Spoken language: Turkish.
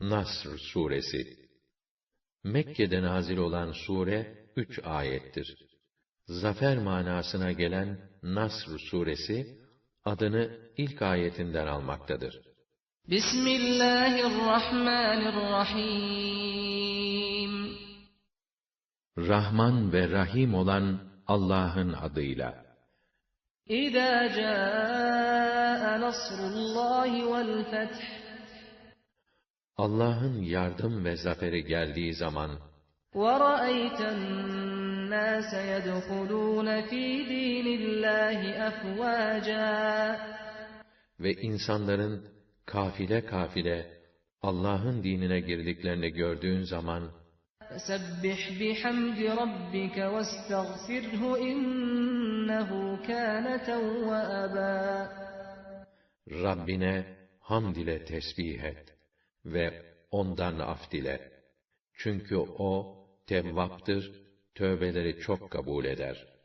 Nasr suresi Mekke'de nazil olan sure üç ayettir. Zafer manasına gelen Nasr suresi adını ilk ayetinden almaktadır. Bismillahirrahmanirrahim. Rahman ve Rahim olan Allah'ın adıyla. İzâ câe nasrullâhi vel feth. Allah'ın yardım ve zaferi geldiği zaman وَرَأَيْتَ النَّاسَ يَدْخُلُونَ فِي دِينِ اللّٰهِ أَفْوَاجًا ve insanların kafile kafile Allah'ın dinine girdiklerini gördüğün zaman فَسَبِّحْ بِحَمْدِ رَبِّكَ وَاسْتَغْفِرْهُ إِنَّهُ كَانَ تَوَّابًا Rabbine hamd ile tesbih et ve ondan af dile. Çünkü o tevvaptır, tövbeleri çok kabul eder.